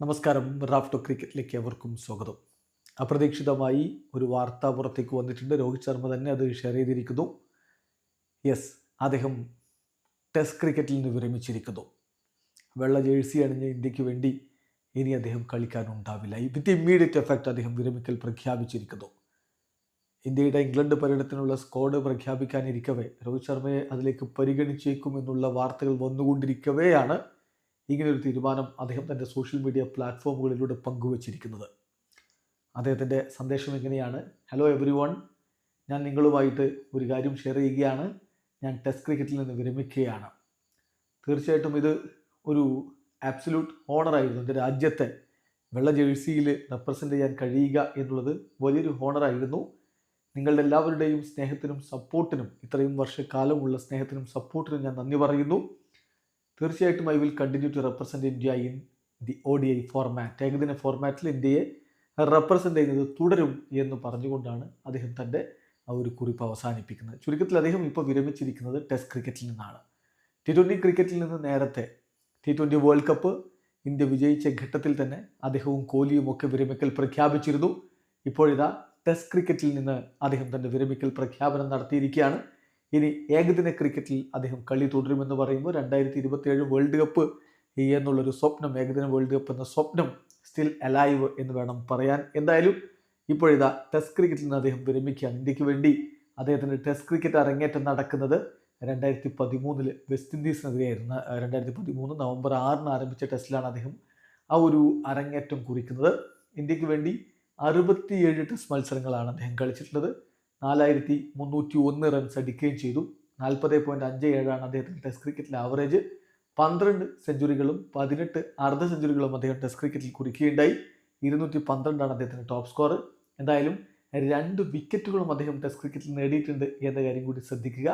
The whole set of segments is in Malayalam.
നമസ്കാരം റാഫ്റ്റോ ക്രിക്കറ്റിലേക്ക് എവർക്കും സ്വാഗതം. അപ്രതീക്ഷിതമായി ഒരു വാർത്ത പുറത്തേക്ക് വന്നിട്ടുണ്ട്. രോഹിത് ശർമ്മ തന്നെ അത് ഷെയർ ചെയ്തിരിക്കുന്നു. യെസ് അദ്ദേഹം ടെസ്റ്റ് ക്രിക്കറ്റിൽ നിന്ന് വിരമിച്ചിരിക്കുന്നു. വെള്ള ജേഴ്സി അണിഞ്ഞ ഇന്ത്യയ്ക്ക് വേണ്ടി ഇനി അദ്ദേഹം കളിക്കാനുണ്ടാവില്ല വിത്ത് ഇമ്മീഡിയറ്റ് എഫക്റ്റ് അദ്ദേഹം വിരമിക്കൽ പ്രഖ്യാപിച്ചിരിക്കുന്നു. ഇന്ത്യയുടെ ഇംഗ്ലണ്ട് പര്യടനത്തിനുള്ള സ്ക്വാഡ് പ്രഖ്യാപിക്കാനിരിക്കവേ രോഹിത് ശർമ്മയെ അതിലേക്ക് പരിഗണിച്ചേക്കുമെന്നുള്ള വാർത്തകൾ വന്നുകൊണ്ടിരിക്കവെയാണ് ഇങ്ങനൊരു തീരുമാനം അദ്ദേഹം തന്റെ സോഷ്യൽ മീഡിയ പ്ലാറ്റ്ഫോമുകളിലൂടെ പങ്കുവച്ചിരിക്കുന്നത്. അദ്ദേഹത്തിന്റെ സന്ദേശം എങ്ങനെയാണ്? ഹലോ എവറി വൺ ഞാൻ നിങ്ങളുമായിട്ട് ഒരു കാര്യം ഷെയർ ചെയ്യുകയാണ്. ഞാൻ ടെസ്റ്റ് ക്രിക്കറ്റിൽ നിന്ന് വിരമിക്കുകയാണ്. തീർച്ചയായിട്ടും ഇത് ഒരു ആബ്സല്യൂട്ട് ഹോണറായിരുന്നു എന്റെ രാജ്യത്തെ വെള്ള ജേഴ്സിയിൽ റെപ്രസെന്റ് ചെയ്യാൻ കഴിയുക എന്നുള്ളത് വലിയൊരു ഹോണറായിരുന്നു നിങ്ങളുടെ എല്ലാവരുടെയും സ്നേഹത്തിനും സപ്പോർട്ടിനും ഇത്രയും വർഷക്കാലമുള്ള സ്നേഹത്തിനും സപ്പോർട്ടിനും ഞാൻ നന്ദി പറയുന്നു. തീർച്ചയായിട്ടും I will continue to represent India in the O D I format. ഏകദിന ഫോർമാറ്റിൽ ഇന്ത്യയെ റെപ്രസെന്റ് ചെയ്യുന്നത് തുടരും എന്ന് പറഞ്ഞുകൊണ്ടാണ് അദ്ദേഹം തന്റെ ആ ഒരു കുറിപ്പ് അവസാനിപ്പിക്കുന്നത്. ചുരുക്കത്തിൽ അദ്ദേഹം ഇപ്പോൾ വിരമിച്ചിരിക്കുന്നത് ടെസ്റ്റ് ക്രിക്കറ്റിൽ നിന്നാണ്. ടി ട്വന്റി ക്രിക്കറ്റിൽ നിന്ന് നേരത്തെ T twenty world cup India വിജയിച്ച ഘട്ടത്തിൽ തന്നെ അദ്ദേഹവും കോഹ്ലിയും ഒക്കെ വിരമിക്കൽ പ്രഖ്യാപിച്ചിരുന്നു. ഇപ്പോഴിതാ ടെസ്റ്റ് ക്രിക്കറ്റിൽ നിന്ന് അദ്ദേഹം തന്റെ വിരമിക്കൽ പ്രഖ്യാപനം നടത്തിയിരിക്കുകയാണ്. ഇനി ഏകദിന ക്രിക്കറ്റിൽ അദ്ദേഹം കളി തുടരുമെന്ന് പറയുമ്പോൾ രണ്ടായിരത്തി ഇരുപത്തിയേഴ് വേൾഡ് കപ്പ് എന്നുള്ളൊരു സ്വപ്നം ഏകദിന വേൾഡ് കപ്പ് എന്ന സ്വപ്നം സ്റ്റിൽ അലൈവ് എന്ന് വേണം പറയാൻ. എന്തായാലും ഇപ്പോഴിതാ ടെസ്റ്റ് ക്രിക്കറ്റിൽ നിന്ന് അദ്ദേഹം വിരമിക്കുകയാണ്. ഇന്ത്യയ്ക്ക് വേണ്ടി അദ്ദേഹത്തിന്റെ ടെസ്റ്റ് ക്രിക്കറ്റ് അരങ്ങേറ്റം നടക്കുന്നത് രണ്ടായിരത്തി പതിമൂന്നിൽ വെസ്റ്റ് ഇൻഡീസിനെതിരെയായിരുന്നു രണ്ടായിരത്തി പതിമൂന്ന് നവംബർ ആറിന് ആരംഭിച്ച ടെസ്റ്റിലാണ് അദ്ദേഹം ആ ഒരു അരങ്ങേറ്റം കുറിക്കുന്നത്. ഇന്ത്യയ്ക്ക് വേണ്ടി അറുപത്തിയേഴ് ടെസ്റ്റ് മത്സരങ്ങളാണ് അദ്ദേഹം കളിച്ചിട്ടുള്ളത്. നാലായിരത്തി മുന്നൂറ്റി ഒന്ന് റൺസ് അടിക്കുകയും ചെയ്തു. നാൽപ്പത് പോയിന്റ് അഞ്ച് ഏഴാണ് അദ്ദേഹത്തിന്റെ ടെസ്റ്റ് ക്രിക്കറ്റിലെ ആവറേജ് പന്ത്രണ്ട് സെഞ്ചുറികളും പതിനെട്ട് അർദ്ധ സെഞ്ചുറികളും അദ്ദേഹം ടെസ്റ്റ് ക്രിക്കറ്റിൽ കുറിക്കുകയുണ്ടായി. ഇരുന്നൂറ്റി പന്ത്രണ്ടാണ് അദ്ദേഹത്തിന്റെ ടോപ്പ് സ്കോർ എന്തായാലും രണ്ട് വിക്കറ്റുകളും അദ്ദേഹം ടെസ്റ്റ് ക്രിക്കറ്റിൽ നേടിയിട്ടുണ്ട് എന്ന കാര്യം കൂടി ശ്രദ്ധിക്കുക.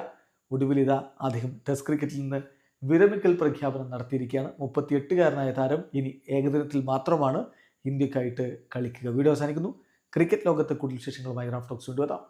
ഒടുവിൽ ഇതാ അദ്ദേഹം ടെസ്റ്റ് ക്രിക്കറ്റിൽ നിന്ന് വിരമിക്കൽ പ്രഖ്യാപനം നടത്തിയിരിക്കുകയാണ്. മുപ്പത്തിയെട്ടുകാരനായ താരം ഇനി ഏകദിനത്തിൽ മാത്രമാണ് ഇന്ത്യക്കായിട്ട് കളിക്കുക. വീഡിയോ അവസാനിക്കുന്നു. ക്രിക്കറ്റ് ലോകത്തെ കൂടുതൽ വിശേഷങ്ങളുമായി റാഫ്റ്റോക്സ് കൊണ്ടുവരാം